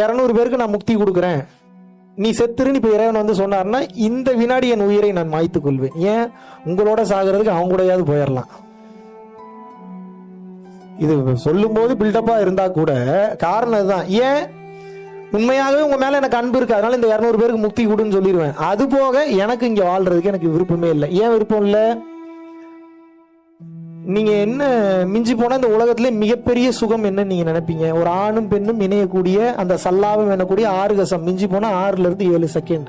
இரநூறு பேருக்கு நான் முக்தி கொடுக்குறேன். நீ செத்துருன்னு இப்போ இறைவன் வந்து சொன்னார்னா இந்த வினாடி என் உயிரை நான் மாய்த்துக் கொள்வேன். ஏன்? உங்களோட சாகிறதுக்கு அவங்க கூடயாவது போயிடலாம் இது சொல்லும்போது பில்டப்பா இருந்தா கூட காரணம் இதுதான் ஏன்? உண்மையாகவே உங்க மேல எனக்கு அன்பு இருக்கு. அதனால இந்த இரநூறு பேருக்கு முக்தி கொடுன்னு சொல்லிடுவேன். அது போக எனக்கு இங்க வாழ்றதுக்கு எனக்கு விருப்பமே இல்லை. ஏன் விருப்பம் இல்லை? நீங்கள் என்ன மிஞ்சி போனால் இந்த உலகத்திலே மிகப்பெரிய சுகம் என்னன்னு நீங்கள் நினைப்பீங்க? ஒரு ஆணும் பெண்ணும் இணையக்கூடிய அந்த சல்லாபம் எனக்கூடிய ஆறு கசம். மிஞ்சி போனால் ஆறுலேருந்து ஏழு செகண்ட்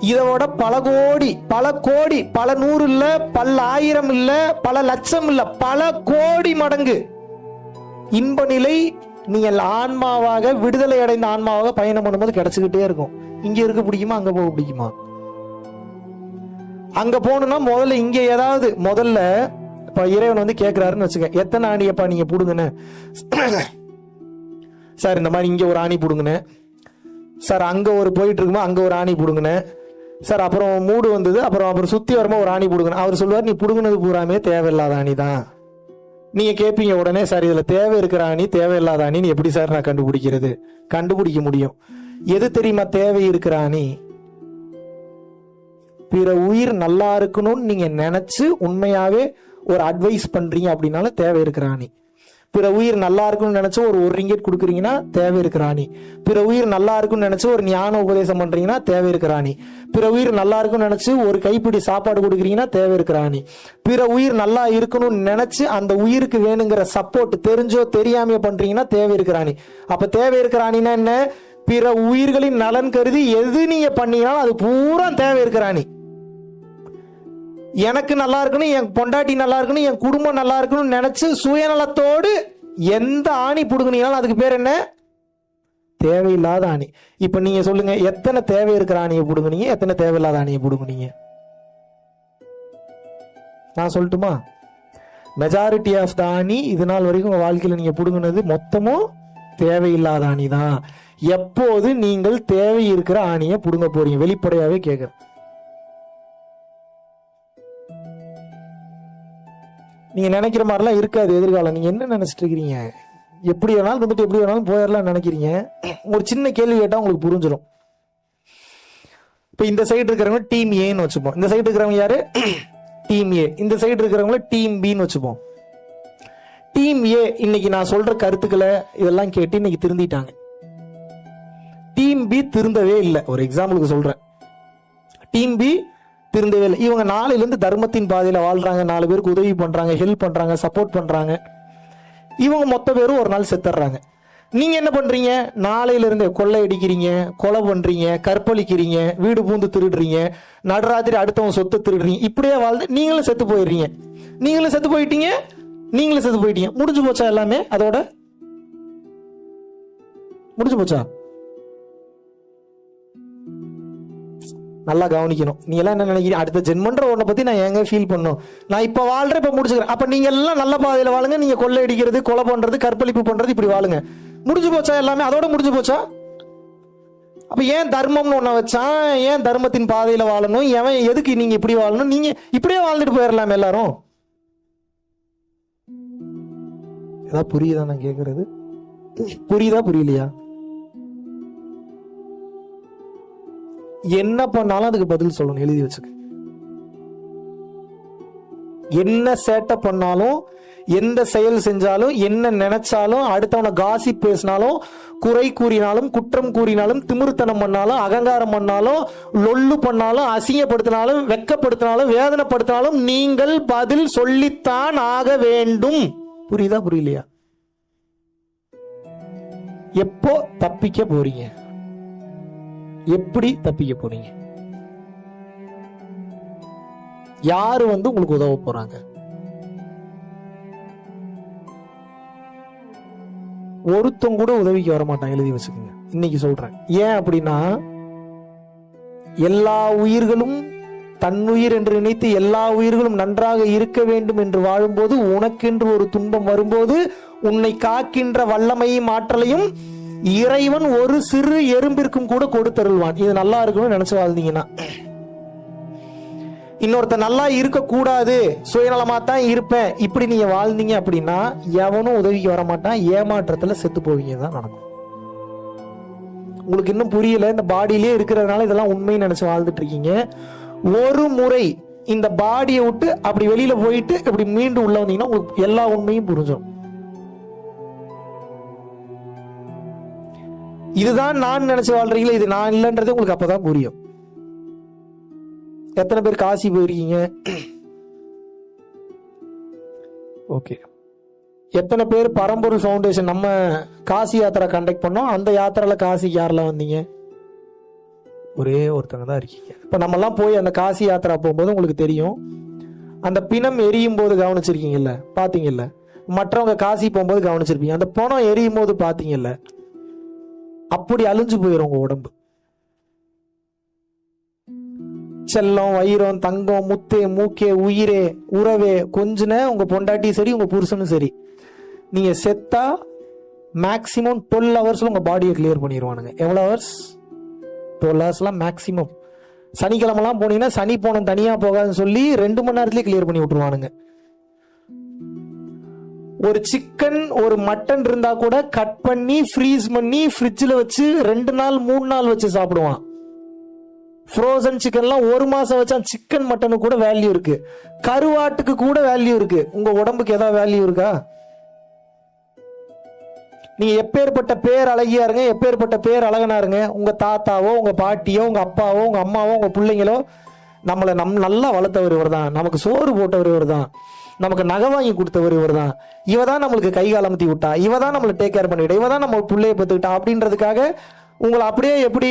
இதோட பல கோடி பல கோடி பல நூறு இல்ல பல ஆயிரம் இல்ல பல லட்சம் இல்ல பல கோடி மடங்கு. இன்ப நிலை நீங்கள் ஆன்மாவாக விடுதலை அடைந்த ஆன்மாவாக பயணம் பண்ணும்போது கிடச்சிக்கிட்டே இருக்கும். இங்க இருக்க பிடிக்குமா அங்க போக பிடிக்குமா? அங்க போகணும்னா முதல்ல இங்க ஏதாவது முதல்ல இப்ப இறைவன் வந்து கேக்குறாருன்னு வச்சுக்க. எத்தனை ஆணியப்பா நீங்க புடுங்கன்னு சார் இந்த மாதிரி இங்க ஒரு ஆணி புடுங்கினேன் சார் அங்க ஒரு போயிட்டு இருக்குமா? அங்க ஒரு ஆணி புடுங்கினேன் சார் அப்புறம் மூடு வந்தது அப்புறம் அப்புறம் சுத்தி வரமா ஒரு ஆணி பிடுங்கணும் அவர் சொல்லுவார் நீ புடுங்கினது பூராமே தேவையில்லாத ஆணி தான். நீங்க கேட்பீங்க உடனே சார் இதுல தேவை இருக்கிற ஆணி தேவையில்லாத அணின்னு எப்படி சார் நான் கண்டுபிடிக்கிறது? கண்டுபிடிக்க முடியும். எது தெரியுமா? தேவை இருக்கிற ஆணி. பிற உயிர் நல்லா இருக்கணும்னு நீங்க நினைச்சு உண்மையாவே ஒரு அட்வைஸ் பண்றீங்க அப்படின்னால தேவை இருக்கிற ஆணி. பிற உயிர் நல்லா இருக்கணும்னு நினைச்சு ஒரு ஒரு ரிங்கெட் கொடுக்குறீங்கன்னா தேவை இருக்கிற ஆணி. பிற உயிர் நல்லா இருக்கும்னு நினைச்சு ஒரு ஞான உபதேசம் பண்றீங்கன்னா தேவை இருக்கிற ஆணி. பிற உயிர் நல்லா இருக்கும்னு நினைச்சு ஒரு கைப்பிடி சாப்பாடு கொடுக்குறீங்கன்னா தேவை இருக்கிற ஆணி. பிற உயிர் நல்லா இருக்கணும்னு நினைச்சு அந்த உயிருக்கு வேணுங்கிற சப்போர்ட் தெரிஞ்சோ தெரியாமையோ பண்றீங்கன்னா தேவை இருக்கிற ஆணி. அப்ப தேவை இருக்கிற ஆணினா என்ன? பிற உயிர்களின் நலன் கருதி எது நீங்க பண்ணீங்கனாலும் அது பூரா தேவை இருக்கிற ஆணி. எனக்கு நல்லா இருக்கணும் என் பொண்டாட்டி நல்லா இருக்கணும் என் குடும்பம் நல்லா இருக்கணும்னு நினைச்சு சுயநலத்தோடு எந்த ஆணி புடுங்குனீங்கனாலும் அதுக்கு பேர் என்ன? தேவையில்லாத ஆணி. இப்ப நீங்க சொல்லுங்க எத்தனை தேவை இருக்கிற ஆணியை புடுங்குனீங்க எத்தனை தேவையில்லாத ஆணியை புடுங்குனீங்க? நான் சொல்லட்டுமா? மெஜாரிட்டி ஆஃப் த ஆணி இது நாள் வரைக்கும் உங்க வாழ்க்கையில நீங்க பிடுங்கினது மொத்தமும் தேவையில்லாத ஆணி தான் எப்போது நீங்கள் தேவை இருக்கிற ஆணியை பிடுங்க போறீங்க? வெளிப்படையாவே கேட்குறேன் நீங்க நினைக்கிற மாதிரிலாம் இருக்காது எதிர்காலம். நீங்க என்ன நினைச்சிட்டு இருக்கிறீங்க எப்படி வேணாலும் வந்துட்டு எப்படி வேணாலும் போயிடலாம் நினைக்கிறீங்க. ஒரு சின்ன கேள்வி கேட்டா உங்களுக்கு புரிஞ்சிடும் இப்போ இந்த சைடு இருக்கிறவங்க டீம் ஏன்னு வச்சுப்போம். இந்த சைடு இருக்கிறவங்க யாரு? டீம் ஏ இந்த சைடு இருக்கிறவங்கள டீம் பின்னு வச்சுப்போம். டீம் ஏ இன்னைக்கு நான் சொல்ற கருத்துக்களை இதெல்லாம் கேட்டு இன்னைக்கு திருந்திட்டாங்க. டீம் பி திருந்தவே இல்லை. ஒரு எக்ஸாம்பிளுக்கு சொல்றேன். டீம் பி திருந்தவே இல்லை. இவங்க நாளையிலேருந்து தர்மத்தின் பாதையில் வாழ்கிறாங்க நாலு பேருக்கு உதவி பண்ணுறாங்க ஹெல்ப் பண்ணுறாங்க சப்போர்ட் பண்ணுறாங்க இவங்க மொத்த பேரும் ஒரு நாள் செத்துடுறாங்க நீங்கள் என்ன பண்ணுறீங்க நாளையிலிருந்து கொள்ளை அடிக்கிறீங்க கொலை பண்ணுறீங்க கற்பழிக்கிறீங்க வீடு பூந்து திருடுறீங்க நடுராத்திரி அடுத்தவங்க சொத்து திருடுறீங்க. இப்படியே வாழ்ந்து நீங்களும் செத்து போயிடுறீங்க. நீங்களும் செத்து போயிட்டீங்க நீங்களும் செத்து போயிட்டீங்க. முடிஞ்சு போச்சா எல்லாமே? அதோட முடிஞ்சு போச்சா? நல்லா கவனிக்கணும். நீ எல்லாம் என்ன நினைக்கிறீங்க அடுத்த ஜென்மன்ற ஒன்றை பத்தி நான் எங்க ஃபீல் பண்ணும்? நான் இப்ப வாழ்கிறேன் இப்ப முடிச்சுக்கிறேன். அப்ப நீங்க எல்லாம் நல்ல பாதையில வாழுங்க. நீங்க கொள்ளை அடிக்கிறது கொலை பண்றது கற்பழிப்பு பண்றது இப்படி வாழுங்க. முடிஞ்சு போச்சா எல்லாமே? அதோட முடிஞ்சு போச்சா? அப்ப ஏன் தர்மம்னு ஒண்ண வச்சான் ஏன் தர்மத்தின் பாதையில வாழணும்? எவன் எதுக்கு நீங்க இப்படி வாழணும்? நீங்க இப்படியே வாழ்ந்துட்டு போயிடலாம் எல்லாரும். ஏதாவது புரியுதா நான் கேக்குறது? புரியுதா புரியலையா? என்ன பண்ணாலும் அதுக்கு பதில் சொல்லணும் எழுதி வச்சுக்க. என்ன சேட்டை பண்ணாலும் எந்த செயல் செஞ்சாலும் என்ன நினைச்சாலும் அடுத்தவனை காசி பேசினாலும் குறை கூறினாலும் குற்றம் கூறினாலும் திமிர்த்தனம் பண்ணாலும் அகங்காரம் பண்ணாலும் லொல்லு பண்ணாலும் அசிங்கப்படுத்தினாலும் வெக்கப்படுத்தினாலும் வேதனைப்படுத்தினாலும் நீங்கள் பதில் சொல்லித்தான் ஆக வேண்டும். புரியுதா புரியலையா? எப்போ தப்பிக்க போறீங்க? எப்படி தப்பிக்க போறீங்க? யாரு வந்து உங்களுக்கு உதவ போறாங்க? ஒருத்தங்க கூட உதவிக்கு வர மாட்டான் எழுதி வச்சுக்கோங்க. இன்னைக்கு சொல்றேன். ஏன் அப்படின்னா எல்லா உயிர்களும் தன்னுயிர் என்று நினைத்து எல்லா உயிர்களும் நன்றாக இருக்க வேண்டும் என்று வாழும்போது உனக்கென்று ஒரு துன்பம் வரும்போது உன்னை காக்கின்ற வல்லமையும் ஆற்றலையும் இறைவன் ஒரு சிறு எறும்பிற்கும் கூட கொடுத்தருள்வான். இது நல்லா இருக்கும்னு நினைச்சு வாழ்ந்தீங்கன்னா. இன்னொருத்த நல்லா இருக்க கூடாது சுயநலமா தான் இருப்பேன். இப்படி நீங்க வாழ்ந்தீங்க அப்படின்னா எவனும் உதவிக்கு வர மாட்டான் ஏமாற்றத்துல செத்து போவீங்க தான் நடக்கும். உங்களுக்கு இன்னும் புரியல இந்த பாடியிலே இருக்கிறதுனால இதெல்லாம் உண்மைன்னு நினைச்சு வாழ்ந்துட்டு இருக்கீங்க ஒரு முறை இந்த பாடியை விட்டு அப்படி வெளியில போயிட்டு இப்படி மீண்டும் உள்ள வந்தீங்கன்னா உங்களுக்கு எல்லா உண்மையும் புரிஞ்சிடும் இதுதான் நான் நினைச்சு வாழ்றீங்களா? இது நான் இல்லைன்றது உங்களுக்கு அப்பதான் புரியும். எத்தனை பேர் காசி போயிருக்கீங்க? ஓகே எத்தனை பேர் பரம்பொருள் ஃபவுண்டேஷன் நம்ம காசி யாத்திரை கண்டக்ட் பண்ணோம்? அந்த யாத்திரையில் காசிக்கு யாரெல்லாம் வந்தீங்க? ஒரே ஒருத்தங்க தான் இருக்கீங்க. இப்போ நம்மலாம் போய் அந்த காசி யாத்திரா போகும்போது உங்களுக்கு தெரியும். அந்த பிணம் எரியும் போது கவனிச்சிருக்கீங்கல்ல? பார்த்தீங்கல்ல மற்றவங்க காசி போகும்போது கவனிச்சிருப்பீங்க. அந்த பணம் எரியும் போது பார்த்தீங்கல்ல அப்படி அழிஞ்சு போயிடும் உங்க உடம்பு. செல்லம் வைரம் தங்கம் முத்தே மூக்கே உயிரே உறவே கொஞ்சன உங்க பொண்டாட்டி சரி உங்க புருஷனும் சரி. நீங்க செத்தா மேக்சிமம் டுவெல் ஹவர்ஸ்ல உங்க பாடியை கிளியர் பண்ணிடுவானுங்க எவ்வளோ ஹவர்ஸ் டுவெல் ஹவர்ஸ்லாம் மேக்சிமம் சனிக்கிழமெல்லாம் போனீங்கன்னா சனி போனோம் தனியாக போகாதுன்னு சொல்லி ரெண்டு மணி நேரத்துலயே கிளியர் பண்ணி விட்டுருவானுங்க. ஒரு சிக்கன் ஒரு மட்டன் இருந்தா கூட கட் பண்ணி ஃப்ரீஸ் பண்ணி ஃப்ரிட்ஜில் வச்சு ரெண்டு நாள் மூணு நாள் வச்சு சாப்பிடுவான். ஃப்ரோசன் சிக்கன்லாம் ஒரு மாதம் வச்சா சிக்கன் மட்டனுக்கு கூட வேல்யூ இருக்கு. கருவாட்டுக்கு கூட வேல்யூ இருக்கு. உங்க உடம்புக்கு ஏதாவது வேல்யூ இருக்கா? நீங்க எப்பேற்பட்ட பேர் அழகியா இருங்க எப்பேற்பட்ட பேர் அழகனா இருங்க. உங்க தாத்தாவோ உங்க பாட்டியோ உங்க அப்பாவோ உங்க அம்மாவோ உங்க பிள்ளைங்களோ நம்மளை நம் நல்லா வளர்த்தவர் இவர் தான் நமக்கு சோறு போட்டவர் இவர் தான் நமக்கு நகை வாங்கி கொடுத்தவர் இவர் தான் இவ தான் நம்மளுக்கு கை காலமத்தி விட்டா. இவ தான் நம்மளை டேக் கேர் பண்ணிவிட்டா இவ தான் நம்ம பிள்ளைய பத்துக்கிட்டா அப்படின்றதுக்காக உங்களை அப்படியே எப்படி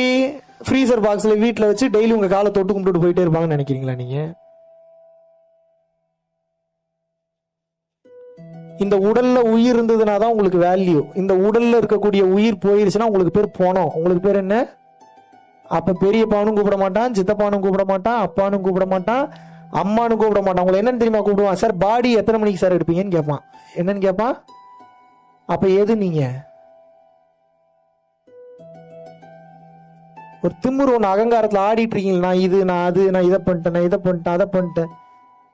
ஃப்ரீசர் பாக்ஸில் வீட்டில் வச்சு டெய்லி உங்கள் காலை தொட்டு கும்பிட்டு போயிட்டே இருப்பாங்கன்னு நினைக்கிறீங்களா நீங்கள் இந்த உடல்ல உயிர் இருந்ததுன்னா தான் உங்களுக்கு வேல்யூ இந்த உடல்ல இருக்கக்கூடிய உயிர் போயிருச்சுன்னா உங்களுக்கு பேர் போனோம். உங்களுக்கு பேர் என்ன? அப்ப பெரியப்பானும் கூப்பிட மாட்டான் சித்தப்பானும் கூப்பிட மாட்டான் அப்பானும் கூப்பிட மாட்டான். அம்மானு கூப்பிட மாட்டான். உங்களை என்னன்னு தெரியுமா கூப்பிடுவான் சார் பாடி எத்தனை மணிக்கு சார் எடுப்பீங்கன்னு கேட்பான். என்னன்னு கேட்பான்? அப்போ எது நீங்க? ஒரு திமுரு ஒன்று அகங்காரத்தில் ஆடிட்டு இருக்கீங்க நான் இது நான் அது நான் இதை பண்ணிட்டேன் நான் இதை பண்ணிட்டேன் அதை பண்ணிட்டேன்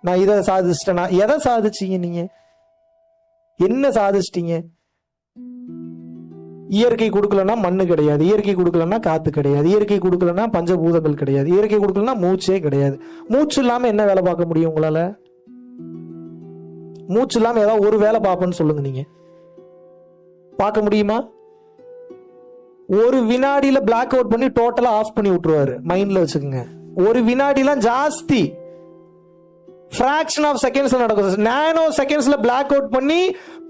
நான் இதை சாதிச்சிட்டேன் நான் எதை சாதிச்சீங்க நீங்க? என்ன சாதிச்சிட்டீங்க? இயற்கை கொடுக்கலன்னா மண்ணு கிடையாது. இயற்கை கொடுக்கலன்னா காத்து கிடையாது. இயற்கை கொடுக்கலன்னா பஞ்சபூதங்கள் கிடையாது. இயற்கை கொடுக்கலன்னா மூச்சே கிடையாது. மூச்சு இல்லாம என்ன வேலை பார்க்க முடியும் உங்களால? மூச்சு இல்லாம ஏதாவது ஒரு வேலை பார்ப்பேன்னு சொல்லுங்க நீங்க. பார்க்க முடியுமா? ஒரு வினாடியில பிளாக் அவுட் பண்ணி டோட்டலா ஆஃப் பண்ணி விட்டுருவாரு. மைண்ட்ல வச்சுக்கோங்க. ஒரு வினாடிலாம் ஜாஸ்தி. ஃப்ராக்ஷன் ஆஃப் செகண்ட்ஸ்ல நடக்கும் நானோ செகண்ட்ஸ்ல பிளாக் அவுட் பண்ணி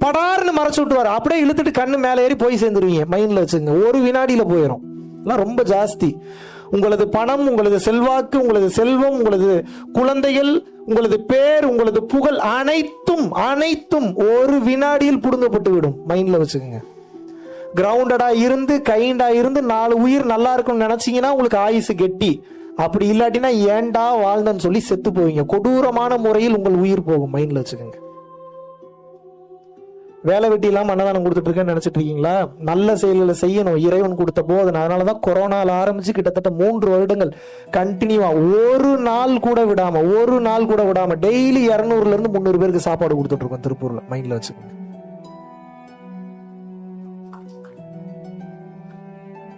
படார்னு மறைச்சு விட்டுவார் அப்படியே இழுத்துட்டு கண்ணு மேலே ஏறி போய் சேர்ந்துருவீங்க. மைண்ட்ல வச்சுங்க ஒரு வினாடியில போயிடும் எல்லாம் ரொம்ப ஜாஸ்தி. உங்களது பணம் உங்களது செல்வாக்கு உங்களது செல்வம் உங்களது குழந்தைகள் உங்களது பேர் உங்களது புகழ் அனைத்தும் அனைத்தும் ஒரு வினாடியில் புடுங்கப்பட்டு விடும். மைண்ட்ல வச்சுக்கோங்க. கிரவுண்டடா இருந்து கைண்டா இருந்து நாலு உயிர் நல்லா இருக்கும்னு நினைச்சீங்கன்னா உங்களுக்கு ஆயுசு கெட்டி. அப்படி இல்லாட்டினா ஏண்டா வாழ்ந்தன்னு சொல்லி செத்து போவீங்க. கொடூரமான முறையில் உங்கள் உயிர் போகும் மைண்ட்ல வச்சுக்கோங்க. வேலை வெட்டி இல்லாமல் அன்னதானம் கொடுத்துட்டு இருக்கேன்னு நினைச்சிட்டு இருக்கீங்களா நல்ல செயல்களை செய்யணும். இறைவன் கொடுத்த போது. அதனால தான் கொரோனாவில் ஆரம்பிச்சு கிட்டத்தட்ட மூன்று வருடங்கள் கண்டினியூவா ஒரு நாள் கூட விடாம ஒரு நாள் கூட விடாம டெய்லி இரநூறுலேருந்து முந்நூறு பேருக்கு சாப்பாடு கொடுத்துட்டு இருக்கோம் திருப்பூர்ல மைண்ட்ல வச்சுக்கோங்க.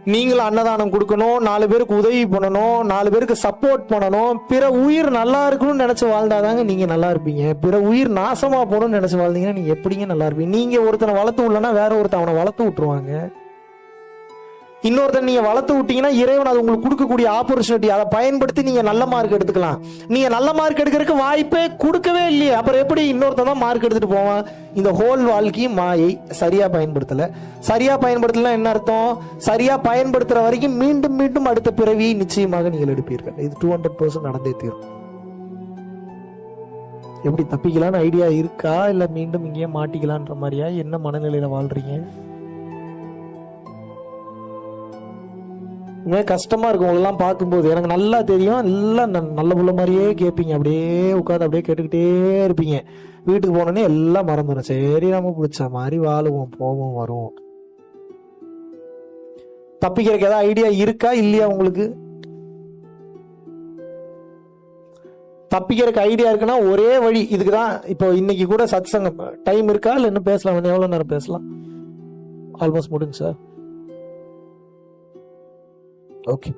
நீங்களும் அன்னதானம் கொடுக்கணும் நாலு பேருக்கு உதவி பண்ணணும் நாலு பேருக்கு சப்போர்ட் பண்ணணும். பிற உயிர் நல்லா இருக்கணும்னு நினைச்சு வாழ்ந்தாதாங்க நீங்க நல்லா இருப்பீங்க. பிற உயிர் நாசமா போகணும்னு நினைச்சு வாழ்ந்தீங்கன்னா நீங்க எப்படிங்க நல்லா இருப்பீங்க? நீங்க ஒருத்தனை வளர்த்து விடலன்னா வேற ஒருத்தன் அவனை வளர்த்து விட்டுருவாங்க. இன்னொருத்தன் நீங்க வளர்த்து விட்டீங்கன்னா இறைவன் அது உங்களுக்கு கொடுக்கக்கூடிய ஆப்பர்ச்சுனிட்டி அதை பயன்படுத்தி நீங்க நல்ல மார்க் எடுத்துக்கலாம். நீங்க நல்ல மார்க் எடுக்கிறதுக்கு வாய்ப்பே கொடுக்கவே இல்லையே. அப்புறம் எப்படி இன்னொருத்தன் தான் மார்க் எடுத்துட்டு போவான்? இந்த ஹோல் வாழ்க்கையும் மாயை சரியா பயன்படுத்தல. சரியா பயன்படுத்தலாம் என்ன அர்த்தம்? சரியா பயன்படுத்துற வரைக்கும் மீண்டும் மீண்டும் அடுத்த பிறவி நிச்சயமாக நீங்கள் எடுப்பீர்கள். இது டூ ஹண்ட்ரட் பர்சன்ட் நடந்தே தீரும். எப்படி தப்பிக்கலாம்னு ஐடியா இருக்கா? இல்ல மீண்டும் இங்கேயே மாட்டிக்கலான்ற மாதிரியா? என்ன மனநிலையில வாழ்றீங்க? உண்மையாக கஷ்டமாக இருக்கும். உங்களெல்லாம் பார்க்கும்போது எனக்கு நல்லா தெரியும். எல்லாம் ந- நல்ல புள்ள மாதிரியே கேட்பீங்க. அப்படியே உட்காந்து அப்படியே கேட்டுக்கிட்டே இருப்பீங்க. வீட்டுக்கு போனோடனே எல்லாம் மறந்துடும் சரி நம்ம பிடிச்ச மாதிரி வாழுவோம் போவோம் வருவோம். தப்பிக்கிறதுக்கு ஏதாவது ஐடியா இருக்கா? இல்லையா உங்களுக்கு? தப்பிக்கிறதுக்கு ஐடியா இருக்குன்னா ஒரே வழி. இதுக்கு தான் இப்போ இன்னைக்கு கூட சத் சங்கம். டைம் இருக்கா? இல்லை இன்னும் பேசலாம். எவ்வளோ நேரம் பேசலாம்? ஆல்மோஸ்ட் முடிஞ்சு சார் ஓகே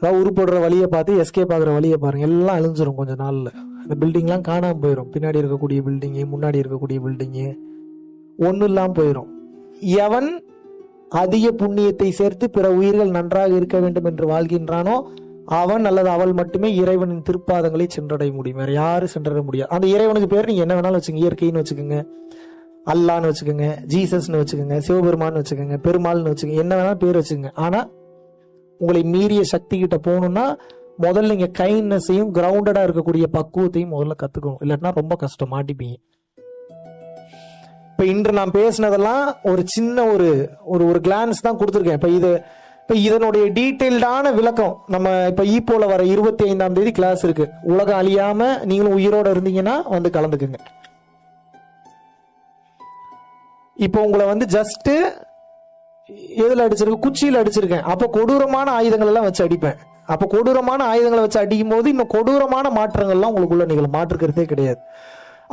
அதாவது உருப்படுற வழியை பார்த்து எஸ்கேப் ஆகிற வழியை பாருங்க. எல்லாம் அழிஞ்சிரும் கொஞ்சம் நாளில். அந்த பில்டிங்லாம் காணாமல் போயிடும் பின்னாடி இருக்கக்கூடிய பில்டிங்கு முன்னாடி இருக்கக்கூடிய பில்டிங்கு ஒன்றும் இல்லாமல் போயிடும் எவன் அதிக புண்ணியத்தை சேர்த்து பிற உயிர்கள் நன்றாக இருக்க வேண்டும் என்று வாழ்கின்றானோ அவன் அல்லது அவள் மட்டுமே இறைவனின் திருப்பாதங்களை சென்றடைய முடியும். வேற யாரும் சென்றடைய முடியாது. அந்த இறைவனுக்கு பேர் நீங்கள் என்ன வேணாலும் வச்சுங்க இயற்கைன்னு வச்சுக்கோங்க. அல்லான்னு வச்சுக்கோங்க ஜீசஸ்னு வச்சுக்கோங்க சிவபெருமான்னு வச்சுக்கோங்க பெருமாள்னு வச்சுக்கோங்க என்ன வேணாலும் பேர் வச்சுக்கோங்க. ஆனால் உங்களை மீறிய சக்தி கிட்ட போகணும்னா முதல்ல நீங்கள் கைண்ட்னஸையும் கிரவுண்டடாக இருக்கக்கூடிய பக்குவத்தையும் முதல்ல கற்றுக்கணும் இல்லாட்டினா ரொம்ப கஷ்டம் மாட்டிப்பீங்க. இப்போ இன்று நான் பேசினதெல்லாம் ஒரு சின்ன ஒரு ஒரு ஒரு கிளான்ஸ் தான் கொடுத்துருக்கேன். இப்போ இது இப்போ இதனுடைய டீட்டெயில்டான விளக்கம் நம்ம இப்போ ஈப்போல வர இருபத்தி ஐந்தாம் தேதி கிளாஸ் இருக்கு. உலகம் அழியாம நீங்களும் உயிரோடு இருந்தீங்கன்னா வந்து கலந்துக்குங்க. இப்போ உங்களை வந்து ஜஸ்ட்டு எதில் அடிச்சிருக்கேன் குச்சியில் அடிச்சிருக்கேன். அப்போ கொடூரமான ஆயுதங்கள் எல்லாம் வச்சு அடிப்பேன். அப்போ கொடூரமான ஆயுதங்களை வச்சு அடிக்கும் போது இன்னும் கொடூரமான மாற்றங்கள்லாம் உங்களுக்குள்ள நிகழும். மாற்றுக்கிறதே கிடையாது.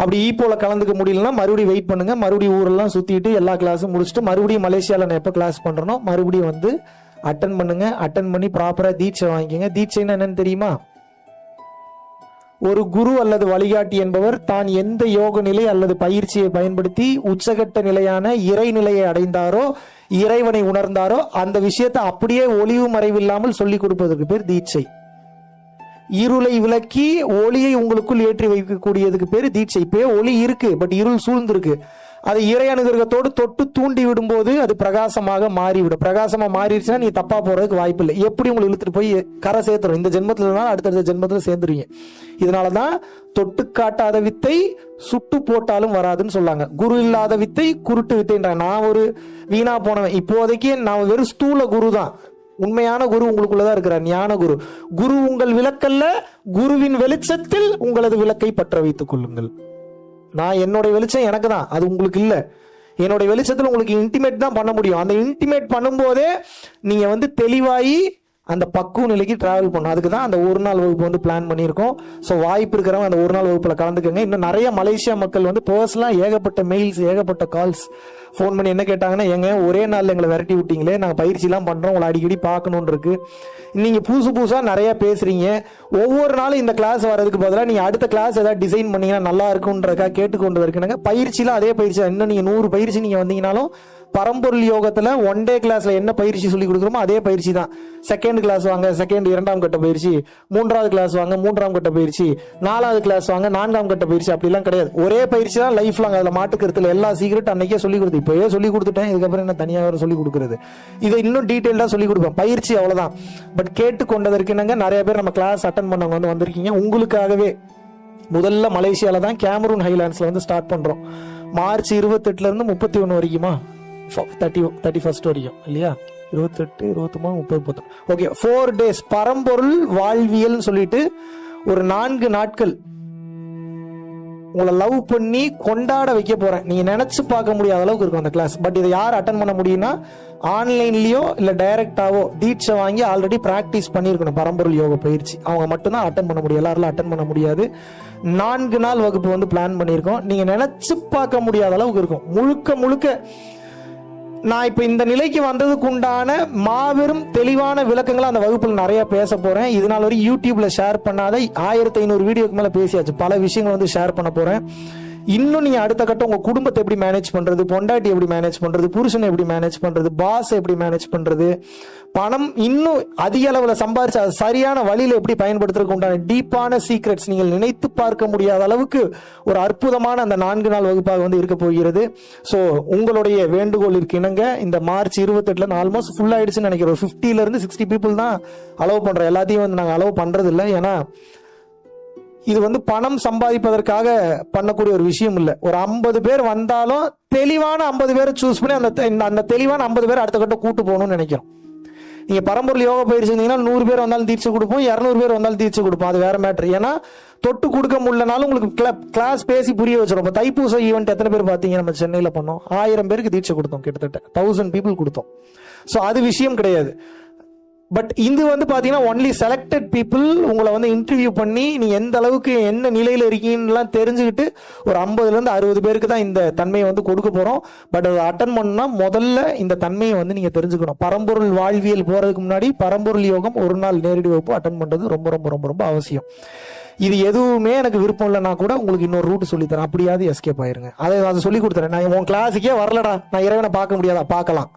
அப்படி e ஈப்போல கலந்துக்க முடியலன்னா மறுபடியும் வெயிட் பண்ணுங்க. மறுபடியும் ஊரெல்லாம் சுத்திட்டு எல்லா கிளாஸும் முடிச்சுட்டு மறுபடியும் மலேசியாவில் நான் எப்போ கிளாஸ் பண்றேனோ மறுபடியும் வந்து அட்டன் பண்ணுங்க. அட்டன் பண்ணி ப்ராப்பரா தீட்சை வாங்கிக்கங்க. தீட்சைன்னா என்னன்னு தெரியுமா? ஒரு குரு அல்லது வழிகாட்டி என்பவர் தான் எந்த யோக நிலை அல்லது பயிற்சியை பயன்படுத்தி உச்சகட்ட நிலையான இறைநிலையை அடைந்தாரோ இறைவனை உணர்ந்தாரோ அந்த விஷயத்தை அப்படியே ஒளிவு மறைவில்லாமல் சொல்லிக் கொடுப்பதற்கு பேர் தீட்சை. இருளை விளக்கி ஒளியை உங்களுக்குள் ஏற்றி வைக்கக்கூடியதுக்கு பேர் தீட்சை. இப்போ ஒளி இருக்கு பட் இருள் சூழ்ந்திருக்கு. அதை இறை அனுகிரகத்தோடு தொட்டு தூண்டி விடும்போது அது பிரகாசமாக மாறிவிடும். பிரகாசமாக மாறிடுச்சுன்னா நீ தப்பாக போகிறதுக்கு வாய்ப்பு இல்லை எப்படி உங்களை இழுத்துட்டு போய் கரை சேர்த்துரும்? இந்த ஜென்மத்தில் இருந்தாலும் அடுத்தடுத்த ஜென்மத்தில் சேர்ந்துருவீங்க. இதனாலதான் தொட்டு காட்டாத வித்தை சுட்டு போட்டாலும் வராதுன்னு சொல்லாங்க. குரு இல்லாத வித்தை குருட்டு வித்தைன்றாங்க. நான் ஒரு வீணா போனவன். இப்போதைக்கு நான் வெறும் ஸ்தூல குரு தான் உண்மையான குரு உங்களுக்குள்ளதான் இருக்கிறார் ஞான குரு. குரு உங்கள் விளக்கல்ல குருவின் வெளிச்சத்தில் உங்களது விளக்கை பற்ற வைத்துக் கொள்ளுங்கள். நான் என்னுடைய வெளிச்சம் எனக்கு தான் அது உங்களுக்கு இல்லை. என்னுடைய வெளிச்சத்தில் உங்களுக்கு இன்டிமேட் தான் பண்ண முடியும். அந்த இன்டிமேட் பண்ணும்போதே நீங்கள் வந்து தெளிவாகி அந்த பக்குவ நிலைக்கு ட்ராவல் பண்ணும் அதுக்கு தான் அந்த ஒரு நாள் வகுப்பு வந்து பிளான் பண்ணியிருக்கோம். ஸோ வாய்ப்பு இருக்கிறவங்க அந்த ஒரு நாள் வகுப்பில் கலந்துக்கங்க. இன்னும் நிறைய மலேசியா மக்கள் வந்து பர்சனலாக ஏகப்பட்ட மெயில்ஸ் ஏகப்பட்ட கால்ஸ் ஃபோன் பண்ணி என்ன கேட்டாங்கன்னா எங்க ஒரே நாளில் எங்களை விரட்டி விட்டீங்களே. நாங்கள் பயிற்சிலாம் பண்ணுறோம் உங்களை அடிக்கடி பார்க்கணுன்னு இருக்கு. நீங்கள் புதுசு புதுசாக நிறையா பேசுறீங்க. ஒவ்வொரு நாளும் இந்த கிளாஸ் வரதுக்கு பதிலாக நீங்கள் அடுத்த கிளாஸ் ஏதாவது டிசைன் பண்ணீங்கன்னா நல்லா இருக்குன்றக்கா கேட்டுக்கொண்டு இருக்கணுங்க பயிற்சியில் அதே பயிற்சி இன்னும் நீங்கள் நூறு பயிற்சி நீங்கள் வந்தீங்கனாலும் பரம்பொருள் யோகத்தில் ஒன் டே கிளாஸில் என்ன பயிற்சி சொல்லி கொடுக்குறோமோ அதே பயிற்சி தான். செகண்ட் கிளாஸ் வாங்க செகண்ட் இரண்டாம் கட்ட பயிற்சி மூன்றாவது கிளாஸ் வாங்க மூன்றாம் கட்ட பயிற்சி நாலாவது கிளாஸ் வாங்க நான்காம் கட்ட பயிற்சி அப்படிலாம் கிடையாது. ஒரே பயிற்சி தான் லைஃப் லாங் அதில் மாட்டுக்கிறதுல எல்லா சீக்கிரட் அன்னைக்கே சொல்லி கொடுத்து இப்போயே சொல்லி கொடுத்துட்டேன் இதுக்கப்புறம் என்ன தனியாக வேறு சொல்லி கொடுக்குறது? இதை இன்னும் டீட்டெயில்டாக சொல்லி கொடுப்பேன். பயிற்சி அவ்வளோதான் பட் கேட்டுக்கொண்டதற்கு என்னங்க நிறைய பேர் நம்ம கிளாஸ் அட்டன் பண்ணவங்க வந்து வந்திருக்கீங்க. உங்களுக்காகவே முதல்ல மலேசியாவில் தான் கேமரூன் ஹைலாண்ட்ஸில் வந்து ஸ்டார்ட் பண்ணுறோம் மார்ச் இருபத்தெட்டுலேருந்து முப்பத்தி ஒன்று வரைக்குமா? தேர்ட்டி தேர்ட்டி ஃபர்ஸ்ட் வரைக்கும் இல்லையா? இருபத்தெட்டு இருபத்தொம்பது முப்பது முப்பத்தி ஓகே ஃபோர் டேஸ் பரம்பொருள் வாழ்வியல்னு சொல்லிட்டு ஒரு நான்கு நாட்கள் உங்களை லவ் பண்ணி கொண்டாட வைக்க போறேன். நீங்க நினைச்சு பார்க்க முடியாத அளவுக்கு இருக்கும் அந்த கிளாஸ் பட் இதை யார் அட்டன் பண்ண முடியும்னா ஆன்லைன்லயோ இல்ல டைரக்டாவோ தீட்சை வாங்கி ஆல்ரெடி பிராக்டிஸ் பண்ணியிருக்கணும். பரம்பொருள் யோக பயிற்சி. அவங்க மட்டும்தான் அட்டன் பண்ண முடியும். எல்லாரும் அட்டன் பண்ண முடியாது. நான்கு நாள் வகுப்பு வந்து பிளான் பண்ணியிருக்கோம். நீங்க நினைச்சு பார்க்க முடியாத அளவுக்கு இருக்கும். முழுக்க முழுக்க நான் இப்போ இந்த நிலைக்கு வந்ததுக்கு உண்டான மாபெரும் தெளிவான விளக்கங்களை அந்த வகுப்பில் நிறைய பேச போகிறேன் இதனால வரையும் யூடியூப்பில் யூடியூப்ல ஷேர் பண்ணாத ஆயிரத்தி ஐநூறு வீடியோக்கு மேலே பேசியாச்சு. பல விஷயங்கள் வந்து ஷேர் பண்ண போகிறேன் இன்னும் நீங்க அடுத்த கட்டம் உங்க குடும்பத்தை எப்படி மேனேஜ் பண்றது பொண்டாட்டி எப்படி மேனேஜ் பண்றது புருஷனை எப்படி மேனேஜ் பண்றது பாஸ் எப்படி மேனேஜ் பண்றது பணம் இன்னும் அதிக அளவுல சம்பாரிச்சு அது சரியான வழியில எப்படி பயன்படுத்துறதுக்கு உண்டான டீப்பான சீக்ரெட்ஸ் நீங்கள் நினைத்து பார்க்க முடியாத அளவுக்கு ஒரு அற்புதமான அந்த நான்கு நாள் வகுப்பாக வந்து இருக்க போகிறது. ஸோ உங்களுடைய வேண்டுகோளிற்கு இணங்க. இந்த மார்ச் இருபத்தெட்டுல இருந்து ஆல்மோஸ்ட் ஃபுல் ஆயிடுச்சுன்னு நினைக்கிறோம் ஃபிஃப்டில இருந்து சிக்ஸ்டி பீப்புள் தான் அலோவ் பண்றோம். எல்லாத்தையும் வந்து நாங்கள் அலோவ் பண்றது இல்லை ஏன்னா இது வந்து பணம் சம்பாதிப்பதற்காக பண்ணக்கூடிய ஒரு விஷயம் இல்லை. ஒரு ஐம்பது பேர் வந்தாலும் தெளிவான ஐம்பது பேரை சூஸ் பண்ணி அந்த தெ- அந்த தெளிவான ஐம்பது பேர் அடுத்த கட்டம் கூட்டு போகணும்னு நினைக்கிறோம். நீங்க பரம்பொருள் யோகா பயிற்சி இருந்தீங்கன்னா நூறு பேர் வந்தாலும் தீர்ச்சி கொடுப்போம் இரநூறு பேர் வந்தாலும் தீர்ச்சி கொடுப்போம். அது வேற மேட்ரு ஏன்னா தொட்டு கொடுக்க முடியலனாலும் உங்களுக்கு கிளாஸ் பேசி புரிய வச்சிடும் இப்போ தைப்பூச ஈவெண்ட் எத்தனை பேர் பார்த்தீங்க நம்ம சென்னையில் பண்ணோம். ஆயிரம் பேருக்கு தீட்சை கொடுத்தோம் கிட்டத்தட்ட. தௌசண்ட் பீப்புள் கொடுத்தோம். ஸோ அது விஷயம் கிடையாது. பட் இது வந்து பார்த்தீங்கன்னா ஒன்லி செலக்டட் பீப்புள் உங்களை வந்து இன்டர்வியூ பண்ணி நீ எந்த அளவுக்கு என்ன நிலையில் இருக்கீங்கலாம் தெரிஞ்சுக்கிட்டு ஒரு ஐம்பதுலேருந்து அறுபது பேருக்கு தான் இந்த தன்மையை வந்து கொடுக்க போகிறோம் பட் அதை அட்டன் பண்ணால் முதல்ல இந்த தன்மையை வந்து நீங்கள் தெரிஞ்சுக்கணும். பரம்பொருள் வாழ்வியல் போகிறதுக்கு முன்னாடி பரம்பொருள் யோகம் ஒரு நாள் நேரடி வகுப்பு அட்டன் பண்ணுறது ரொம்ப ரொம்ப ரொம்ப ரொம்ப அவசியம். இது எதுவுமே எனக்கு விருப்பம் இல்லைனா கூட உங்களுக்கு இன்னொரு ரூட் சொல்லித்தரேன் அப்படியாவது எஸ்கேப் ஆயிருங்க. அதை அதை சொல்லி கொடுத்துறேன். நான் உன் கிளாஸுக்கே வரலடா. நான் இறைவனை பார்க்க முடியாதா? பார்க்கலாம்.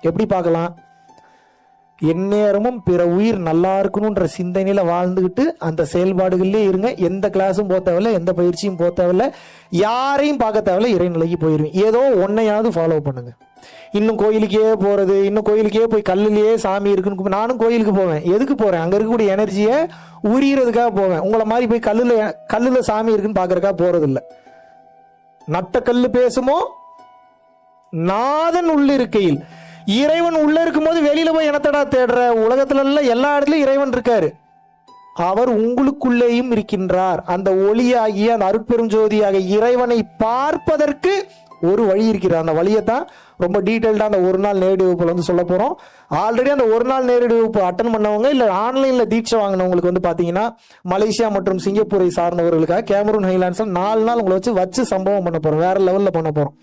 எப்படி பார்க்கலாம்? எந்நேரமும் பிற உயிர் நல்லா இருக்கணுன்ற சிந்தனையில் வாழ்ந்துக்கிட்டு அந்த செயல்பாடுகள்லேயே இருங்க. எந்த கிளாஸும் போக தேவையில்ல எந்த பயிற்சியும் போக தேவையில்ல. யாரையும் பார்க்க தேவையில்ல இறைநிலைக்கு போயிருவீங்க. ஏதோ ஒன்னையாவது ஃபாலோ பண்ணுங்க. இன்னும் கோயிலுக்கே போறது இன்னும் கோயிலுக்கே போய் கல்லுலயே சாமி இருக்குன்னு நானும் கோயிலுக்கு போவேன். எதுக்கு போறேன்? அங்க இருக்கக்கூடிய எனர்ஜியை உரியறதுக்காக போவேன். உங்களை மாதிரி போய் கல்லுல கல்லுல சாமி இருக்குன்னு பாக்குறதுக்காக போறது நட்ட கல்லு பேசுமோ? நாதன் உள்ளிருக்கையில். இறைவன் உள்ள இருக்கும்போது வெளியில போய் என்னத்தடா தேடுற? உலகத்துல எல்லாம் எல்லா இடத்துலயும் இறைவன் இருக்காரு. அவர் உங்களுக்குள்ளேயும் இருக்கின்றார். அந்த ஒளியாகிய அந்த அருட்பெரும் ஜோதியாக இறைவனை பார்ப்பதற்கு ஒரு வழி இருக்கிறார் அந்த வழியை தான் ரொம்ப டீட்டெயில்டா அந்த ஒரு நாள் நேரடி வகுப்புல வந்து சொல்ல போறோம். ஆல்ரெடி அந்த ஒரு நாள் நேரடி வகுப்பு அட்டன் பண்ணவங்க இல்ல ஆன்லைன்ல தீட்சை வாங்கினவங்களுக்கு வந்து பாத்தீங்கன்னா மலேசியா மற்றும் சிங்கப்பூரை சார்ந்தவர்களுக்காக கேமரூன் ஹைலாண்ட்ஸ்ல நாலு நாள் உங்களை வச்சு வச்சு சம்பவம் பண்ண போறோம். வேற லெவல்ல பண்ண போறோம்.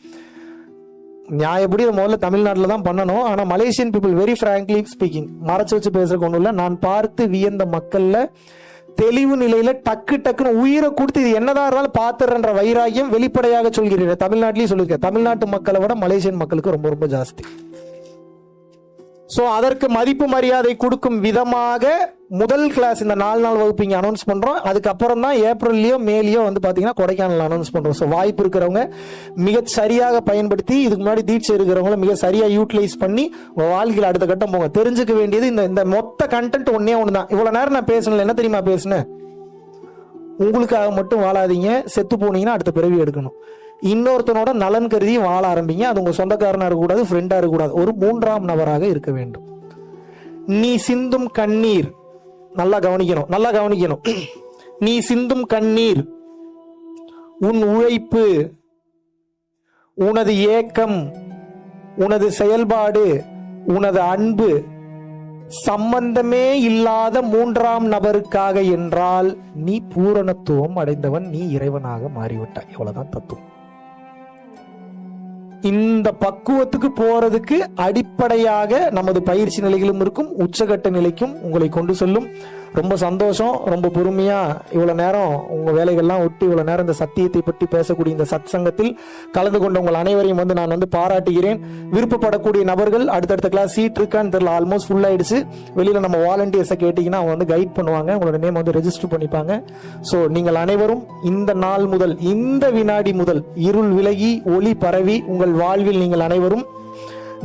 நியாயப்படி முதல்ல தமிழ்நாட்டில் தான் பண்ணணும். ஆனால் Malaysian people very frankly speaking மறைச்சு வச்சு பேசுறதுக்கு ஒன்றும் இல்லை. நான் பார்த்து வியந்த மக்களில் தெளிவு நிலையில டக்கு டக்குன்னு உயிரை கொடுத்து இது என்னதான் இருந்தாலும் பார்த்துறன்ற வைராகியம் வெளிப்படையாக சொல்கிறீர்கள். தமிழ்நாட்டிலையும் சொல்லியிருக்கேன். தமிழ்நாட்டு மக்களை விட மலேசியன் மக்களுக்கு ரொம்ப ரொம்ப ஜாஸ்தி. ஸோ அதற்கு மதிப்பு மரியாதை கொடுக்கும் விதமாக முதல் கிளாஸ் இந்த நாலு நாள் வகுப்பு இங்கே அனௌன்ஸ் பண்ணுறோம் அதுக்கப்புறம் தான் ஏப்ரல்லையோ மேலேயோ வந்து பார்த்தீங்கன்னா கொடைக்கானல் அனௌன்ஸ் பண்ணுறோம் ஸோ வாய்ப்பு இருக்கிறவங்க மிக சரியாக பயன்படுத்தி இதுக்கு முன்னாடி தீட்சை இருக்கிறவங்கள மிக சரியாக யூட்டிலைஸ் பண்ணி உங்கள் வாழ்க்கையில் அடுத்த கட்டம் போங்க. தெரிஞ்சுக்க வேண்டியது இந்த இந்த மொத்த கண்டென்ட் ஒன்றே ஒன்று தான் இவ்வளோ நேரம் நான் பேசணும் என்ன தெரியுமா பேசுனேன்? உங்களுக்காக மட்டும் வாழாதீங்க. செத்து போனீங்கன்னா அடுத்த பிறவி எடுக்கணும். இன்னொருத்தனோட நலன் கருதி வாழ ஆரம்பிங்க. அது உங்கள் சொந்தக்காரனாக இருக்கக்கூடாது ஃப்ரெண்டாக இருக்கக்கூடாது. ஒரு மூன்றாம் நபராக இருக்க வேண்டும். நீ சிந்தும் கண்ணீர். நல்லா கவனிக்கணும் நல்லா கவனிக்கணும். நீ சிந்தும் கண்ணீர். உன் உழைப்பு உனது ஏக்கம் உனது செயல்பாடு உனது அன்பு சம்பந்தமே இல்லாத மூன்றாம் நபருக்காக என்றால் நீ பூரணத்துவம் அடைந்தவன் நீ இறைவனாக மாறிவிட்டாய். இவ்வளவுதான் தத்துவம். இந்த பக்குவத்துக்கு போறதுக்கு அடிப்படையாக நமது பயிற்சி நிலைகளும் இருக்கும் உச்சகட்ட நிலைக்கும் உங்களை கொண்டு செல்லும். ரொம்ப சந்தோஷம் ரொம்ப பொறுமையா இவ்வளவு நேரம் உங்க வேலைகள்லாம் ஒட்டி இவ்வளவு நேரம் இந்த சத்தியத்தை பற்றி பேசக்கூடிய இந்த சத் சங்கத்தில் கலந்து கொண்ட உங்கள் அனைவரையும் வந்து நான் வந்து பாராட்டுகிறேன். விருப்பப்படக்கூடிய நபர்கள் அடுத்தடுத்த கிளாஸ் சீட் இருக்கான்னு தெரியல ஆல்மோஸ்ட் ஃபுல் ஆயிடுச்சு. வெளியில நம்ம வாலண்டியர்ஸை கேட்டீங்கன்னா அவங்க வந்து கைட் பண்ணுவாங்க உங்களோட நேம் வந்து ரெஜிஸ்டர் பண்ணிப்பாங்க. ஸோ நீங்கள் அனைவரும் இந்த நாள் முதல் இந்த வினாடி முதல் இருள் விலகி ஒளி பரவி உங்கள் வாழ்வில் நீங்கள் அனைவரும்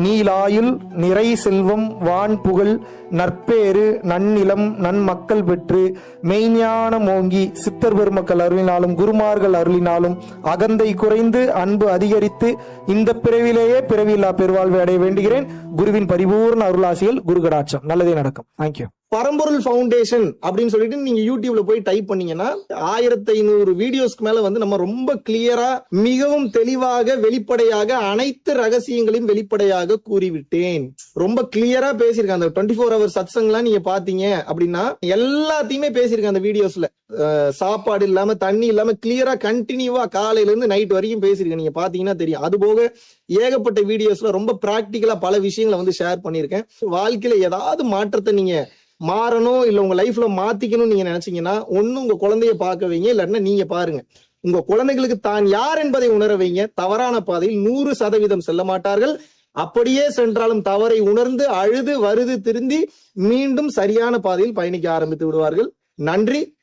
நீலாயுள் நிறை செல்வம் வான் புகழ் நற்பேறு நன்னிலம் நன்மக்கள் பெற்று மெய்ஞான ஓங்கி சித்தர் பெருமக்கள் அருளினாலும் குருமார்கள் அருளினாலும் அகந்தை குறைந்து அன்பு அதிகரித்து இந்த பிறவிலேயே பிறவியில்லா பெருவாழ்வை அடைய வேண்டுகிறேன். குருவின் பரிபூர்ண அருளாசிகள் குரு கடாட்சம் நல்லதே நடக்கும். தேங்க்யூ பரம்பொருள் ஃபவுண்டேஷன் அப்படின்னு சொல்லிட்டு நீங்க யூடியூப்ல போய் டைப் பண்ணீங்கன்னா ஆயிரத்தி ஐநூறு வீடியோஸ்க்கு மேல வந்து நம்ம ரொம்ப கிளியரா மிகவும் தெளிவாக வெளிப்படையாக அனைத்து ரகசியங்களையும் வெளிப்படையாக கூறிவிட்டேன். ரொம்ப கிளியரா பேசியிருக்கேன். அந்த டுவெண்ட்டி ஃபோர் ஹவர் சத்சங்லாம் நீங்க பாத்தீங்க அப்படின்னா எல்லாத்தையுமே பேசியிருக்கேன் அந்த வீடியோஸ்ல சாப்பாடு இல்லாம தண்ணி இல்லாம கிளியரா கண்டினியூவா காலையில இருந்து நைட் வரைக்கும் பேசியிருக்கேன். நீங்க பாத்தீங்கன்னா தெரியும். அது போக ஏகப்பட்ட வீடியோஸ்ல ரொம்ப பிராக்டிக்கலா பல விஷயங்களை வந்து ஷேர் பண்ணியிருக்கேன். வாழ்க்கையில ஏதாவது மாற்றத்தை நீங்க மாறணும் இல்ல உங்க லைஃப்ல மாத்திக்கணும்னு நீங்க நினைச்சீங்கன்னா ஒண்ணு உங்க குழந்தைய பார்க்க வைங்க இல்லைன்னா நீங்க பாருங்க. உங்க குழந்தைகளுக்கு தான் யார் என்பதை உணர வைங்க. தவறான பாதையில் நூறு சதவீதம் செல்ல மாட்டார்கள். அப்படியே சென்றாலும் தவறை உணர்ந்து அழுது வருது திருந்தி மீண்டும் சரியான பாதையில் பயணிக்க ஆரம்பித்து விடுவார்கள். நன்றி.